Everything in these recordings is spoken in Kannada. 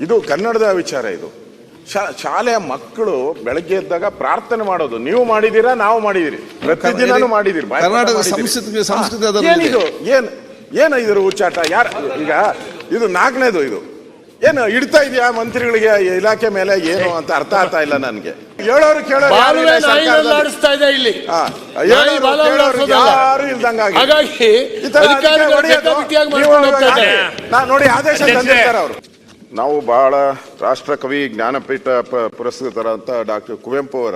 ಇದು ಕನ್ನಡದ ವಿಚಾರ ಇದು. ಶಾ- ಶಾಲೆಯ ಮಕ್ಕಳು ಬೆಳಗ್ಗೆ ಎದ್ದಾಗ ಪ್ರಾರ್ಥನೆ ಮಾಡೋದು. ನೀವು ಮಾಡಿದೀರಾ ನಾವು ಮಾಡಿದಿರಿ ಪ್ರತಿದಿನ ಮಾಡಿದಿರಿ. ಏನಿದು? ಏನ್ ಏನ ಇದ್ರ ಹುಚ್ಚಾಟ? ಯಾರ ಈಗ ಇದು ನಾಲ್ಕನೇದು ಇದು. ಏನು ಇಡ್ತಾ ಇದೆಯಾ ಮಂತ್ರಿಗಳಿಗೆ ಇಲಾಖೆ ಮೇಲೆ ಏನು ಅಂತ ಅರ್ಥ ಆಗ್ತಾ ಇಲ್ಲ ನನ್ಗೆ. ಹೇಳೋರು ಕೇಳೋರು ಯಾರು ಇಲ್ದಂಗಾಗಿ ನೋಡಿ ಆದೇಶ ತಂದಿರ್ತಾರೆ ಅವರು. ನಾವು ಬಹಳ ರಾಷ್ಟ್ರಕವಿ, ಜ್ಞಾನಪೀಠ ಪ- ಪುರಸ್ಕೃತರಾದಂಥ ಡಾಕ್ಟರ್ ಕುವೆಂಪು ಅವರ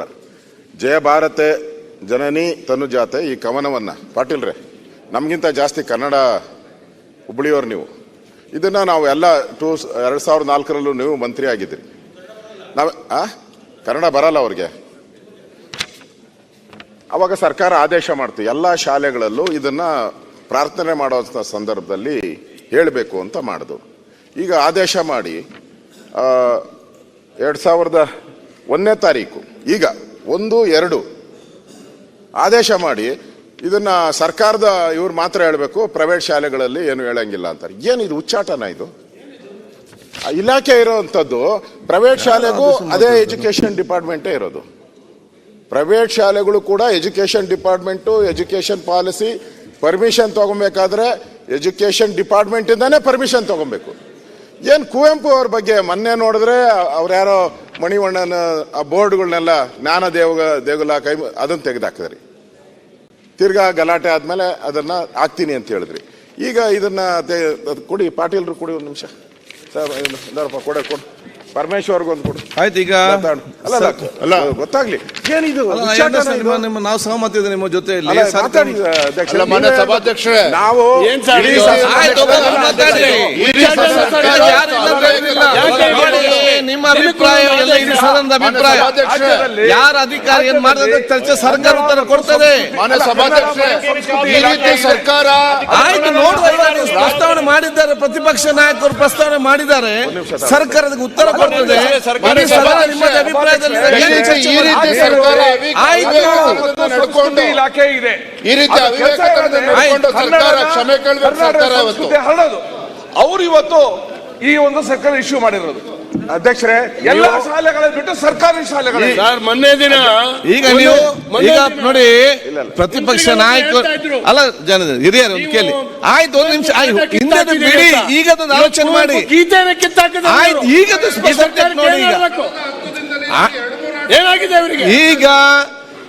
ಜಯ ಭಾರತೆ ಜನನಿ ತನುಜಾತೆ ಈ ಕವನವನ್ನು. ಪಾಟೀಲ್ರೆ ನಮಗಿಂತ ಜಾಸ್ತಿ ಕನ್ನಡ ಹುಬ್ಬಳ್ಳಿಯವರು ನೀವು. ಇದನ್ನು ನಾವು ಎಲ್ಲ ಟೂ ಎರಡು ಸಾವಿರದ ನಾಲ್ಕರಲ್ಲೂ ನೀವು ಮಂತ್ರಿ ಆಗಿದ್ದೀರಿ. ನಾವು ಕನ್ನಡ ಬರಲ್ಲ ಅವ್ರಿಗೆ. ಅವಾಗ ಸರ್ಕಾರ ಆದೇಶ ಮಾಡ್ತು. ಎಲ್ಲ ಶಾಲೆಗಳಲ್ಲೂ ಇದನ್ನು ಪ್ರಾರ್ಥನೆ ಮಾಡುವಂಥ ಸಂದರ್ಭದಲ್ಲಿ ಹೇಳಬೇಕು ಅಂತ ಮಾಡಿದ್ರು ಈಗ ಆದೇಶ ಮಾಡಿ ಎರಡು ಸಾವಿರದ ಒಂದನೇ ತಾರೀಕು. ಈಗ ಒಂದು ಎರಡು ಆದೇಶ ಮಾಡಿ ಇದನ್ನು ಸರ್ಕಾರದ ಇವ್ರು ಮಾತ್ರ ಹೇಳಬೇಕು ಪ್ರೈವೇಟ್ ಶಾಲೆಗಳಲ್ಲಿ ಏನು ಹೇಳಂಗಿಲ್ಲ ಅಂತಾರೆ. ಏನು ಇದು ಉಚ್ಚಾಟನ ಇದು? ಆ ಇಲಾಖೆ ಇರೋವಂಥದ್ದು ಪ್ರೈವೇಟ್ ಶಾಲೆಗೂ ಅದೇ ಎಜುಕೇಷನ್ ಡಿಪಾರ್ಟ್ಮೆಂಟೇ ಇರೋದು. ಪ್ರೈವೇಟ್ ಶಾಲೆಗಳು ಕೂಡ education department education policy permission ತಗೊಬೇಕಾದ್ರೆ ಎಜುಕೇಷನ್ ಡಿಪಾರ್ಟ್ಮೆಂಟ್ ಇಂದಾನೇ ಪರ್ಮಿಷನ್ ತಗೊಬೇಕು. ಏನ್ ಕುವೆಂಪು ಅವ್ರ ಬಗ್ಗೆ? ಮೊನ್ನೆ ನೋಡಿದ್ರೆ ಅವ್ರ ಯಾರೋ ಮಣಿವಣ್ಣನ ಆ ಬೋರ್ಡ್ಗಳನ್ನೆಲ್ಲ ಜ್ಞಾನ ದೇವಗ, ದೇಗುಲ ಕೈ ಅದನ್ನ ತೆಗೆದಾಕಿದ್ರಿ. ತಿರ್ಗಾ ಗಲಾಟೆ ಆದ್ಮೇಲೆ ಅದನ್ನ ಹಾಕ್ತೀನಿ ಅಂತ ಹೇಳಿದ್ರಿ. ಈಗ ಇದನ್ನ ಕೊಡಿ, ಪಾಟೀಲ್ರು ಕೊಡಿ ಒಂದು ನಿಮಿಷ. ಸರ್ ಕೊಡ, ಕೊಡೆ. ಕೊಡು ಪರಮೇಶ್ವರ್ಗೊಂದು ಕೊಡು. ಆಯ್ತು ಈಗ. ಅಲ್ಲ ಅಲ್ಲ, ಗೊತ್ತಾಗ್ಲಿ. ಏನಿದು? ನಿಮ್ಮ- ನಿಮ್ಮ ನಾವು ಸಹಮತ ಇದೆ ನಿಮ್ಮ ಮಾನ್ಯ ನೀವೇ- ಸಭಾಧ್ಯಕ್ಷರೇ. ನೋಡಿ, ನಿಮ್ಮ ಅಭಿಪ್ರಾಯ ಅಭಿಪ್ರಾಯ ಯಾರ ಅಧಿಕಾರಿ ಏನ್ ಮಾಡಿದ್ರೆ ಚರ್ಚೆ ಸರ್ಕಾರ ಉತ್ತರ ಕೊಡ್ತದೆ. ಮಾನ್ಯ ಸಭಾಧ್ಯಕ್ಷರೇ. ಈ ರೀತಿ ಸರ್ಕಾರ ಆಯ್ತು ನೀವು ಪ್ರಸ್ತಾವನೆ ಮಾಡಿದ್ದಾರೆ ಪ್ರತಿಪಕ್ಷ ನಾಯಕರು ಪ್ರಸ್ತಾವನೆ ಮಾಡಿದ್ದಾರೆ. ಸರ್ಕಾರದ ಉತ್ತರ ಕೊಡ್ತದೆ. ಅವರು ಇಡೀ ಅಭಿಪ್ರಾಯದಲ್ಲಿ ಇಲಾಖೆ ಇದೆ. ಈ ರೀತಿ ಸರ್ಕಾರ ಕ್ಷಮೆ ಕೇಳಬೇಕು ಸರ್ಕಾರ ಇವತ್ತು ಸಂಸ್ಕೃತಿ ಇವತ್ತು ಈ ಒಂದು ಸರ್ಕಾರ ಇಶ್ಯೂ ಮಾಡಿರೋದು. ಅಧ್ಯಕ್ಷರೇ ಎಲ್ಲ ಶಾಲೆಗಳ ಬಿಟ್ಟು ಸರ್ಕಾರಿ ಶಾಲೆಗಳು. ಸರ್ ಮೊನ್ನೆ ದಿನ ಈಗ ನೀವು ಈಗ ನೋಡಿ. ಪ್ರತಿಪಕ್ಷ ನಾಯಕ ನಾಯಕರು ಅಲ್ಲ ಜನ ಹಿರಿಯರು ಒಂದು ಕೇಳಿ. ಆಯ್ತು ಒಂದ್ ನಿಮಿಷ ಆಯ್ತು. ಹಿಂದೆ ಬಿಡಿ. ಈಗ ಅದನ್ನ ಆಲೋಚನೆ ಮಾಡಿ. ಆಯ್ತು ಈಗ ಅದು ಈ ನೋಡಿ ಈಗ. ಏನಾಗಿದೆ ಅವರಿಗೆ? ಈಗ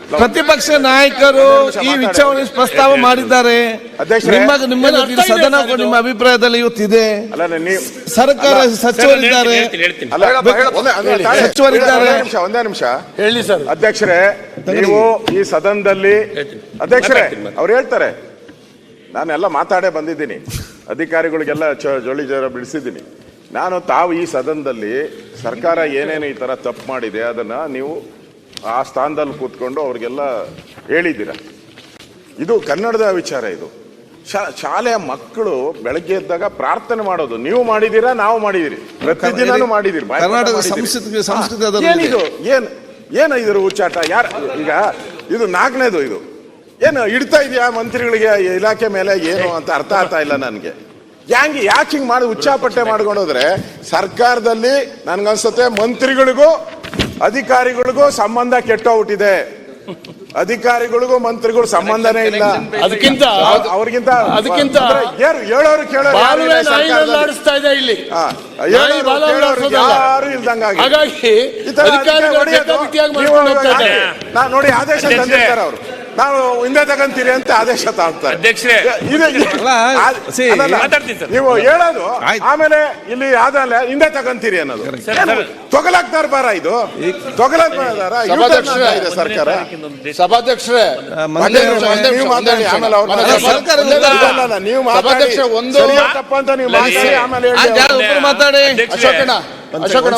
ಪ್ರತಿಪಕ್ಷ ನಾಯಕರು ಈ ವಿಚಾರಣೆ ಪ್ರಸ್ತಾವ ಮಾಡಿದ್ದಾರೆ. ಅಧ್ಯಕ್ಷರೇ, ನಿಮ್ಮ ನಿಮ್ಮ ಸದನ ನಿಮ್ಮ ಅಭಿಪ್ರಾಯದಲ್ಲಿ ಇವತ್ತಿದೆ. ಅಲ್ಲ ನೀವು ಸರ್ಕಾರ ಸಚಿವರಿದ್ದಾರೆ. ಸಚಿವರಿದ್ದಾರೆ. ಒಂದೇ ನಿಮಿಷ ಒಂದೇ ನಿಮಿಷ. ಹೇಳಿ ಸರ್. ಅಧ್ಯಕ್ಷರೇ ನೀವು ಈ ಸದನದಲ್ಲಿ ಅಧ್ಯಕ್ಷರೇ ಅವ್ರು ಹೇಳ್ತಾರೆ. ನಾನೆಲ್ಲ ಮಾತಾಡೇ ಬಂದಿದ್ದೀನಿ. ಅಧಿಕಾರಿಗಳಿಗೆಲ್ಲ ಚ- ಜೋಳಿ ಜರ ಬಿಡಿಸಿದ್ದೀನಿ. ನಾನು ತಾವು ಈ ಸದನದಲ್ಲಿ ಸರ್ಕಾರ ಏನೇನು ಈ ತರ ತಪ್ಪು ಮಾಡಿದೆ ಅದನ್ನ ನೀವು ಆ ಸ್ಥಾನದಲ್ಲಿ ಕೂತ್ಕೊಂಡು ಅವ್ರಿಗೆಲ್ಲ ಹೇಳಿದ್ದೀರ. ಇದು ಕನ್ನಡದ ವಿಚಾರ ಇದು. ಶಾಲೆಯ ಮಕ್ಕಳು ಬೆಳಗ್ಗೆ ಎದ್ದಾಗ ಪ್ರಾರ್ಥನೆ ಮಾಡೋದು. ನೀವು ಮಾಡಿದೀರಾ ನಾವು ಮಾಡಿದಿರಿ ಪ್ರತಿದಿನ ಮಾಡಿದಿರಿ ಏನಿದು ಏನು ಏನ ಇದ್ರ ಹುಚ್ಚಾಟ? ಯಾರು ಈಗ ಇದು ನಾಲ್ಕನೇದು ಇದು. ಏನು ಇಡ್ತಾ ಇದೆಯಾ ಮಂತ್ರಿಗಳಿಗೆ ಇಲಾಖೆ ಮೇಲೆ ಏನು ಅಂತ ಅರ್ಥ ಆಗ್ತಾ ಇಲ್ಲ ನನಗೆ. ಹ್ಯಾಂಗೆ ಯಾಕೆ ಹಿಂಗೆ ಮಾಡಿ ಉಚ್ಚಾಪಟ್ಟೆ ಮಾಡ್ಕೊಂಡೋದ್ರೆ ಸರ್ಕಾರದಲ್ಲಿ ನನ್ಗನ್ಸುತ್ತೆ ಮಂತ್ರಿಗಳಿಗೂ ಅಧಿಕಾರಿಗಳಿಗೂ ಸಂಬಂಧ ಕೆಟ್ಟೋಗ್ಬಿಟ್ಟಿದೆ. ಅಧಿಕಾರಿಗಳಿಗೂ ಮಂತ್ರಿಗಳು ಸಂಬಂಧನೇ ಇಲ್ಲ. ಅದಕ್ಕಿಂತ ಅವ್ರ್- ಅವ್ರಿಗಿಂತ ಅದಕ್ಕಿಂತ ಯಾರು ಹೇಳೋರು ಕೇಳೋರು ಇಲ್ಲ ಇದೆ ಇಲ್ಲಿ. ಯಾರು ಇಲ್ದಂಗಾಗಿ. ಹಾಗಾಗಿ ಈ ತರ ಅಧಿಕಾರಿಗಳು ಅದಕ್ಕೆ ಹೊಡೆಯೋದು, ಬೇಕಾಬಿಟ್ಟಿಯಾಗಿ ನೀವು ಮಾಡ್ಕೊಂಡು ಹೋಗ್ತಾ ಇದ್ದಾರೆ. ನಾ ನೋಡಿ ಆದೇಶ ತಂದಿರ್ತಾರೆ ಅವರು. ನಾವು ಹಿಂದೆ ತಗಂತೀರಿ ಅಂತ ಆದೇಶ ತಾಳ್ತಾರೆ ಅಧ್ಯಕ್ಷರೇ. ನೀವು ಹೇಳೋದು ಆಮೇಲೆ ಇಲ್ಲಿ ಆದಮೇಲೆ ಹಿಂದೆ ತಗೊಂತೀರಿ ಅನ್ನೋದು. ಏನು ತೊಗಲಾಕ್ತಾರ ಬಾರ ಇದು? ತೊಗಲಾಕ್ತಾರ ಸಭಾಧ್ಯಕ್ಷರೇ. ಇದೆ ಸರ್ಕಾರ. ಸಭಾಧ್ಯಕ್ಷರೇ. ನೀವು ಮಾತಾಡಿ, ಆಮೇಲೆ ಅವ್ರು ನೀವು ಮಾತಾಡಿ. ಸಭಾಧ್ಯಕ್ಷ ಒಂದು ಅಂತ ನೀವು ಮಾತಾಡಿ ಆಮೇಲೆ ಮಾತಾಡಿ? ಅಶೋಕಣ್ಣ ಅಶೋಕಣ್ಣ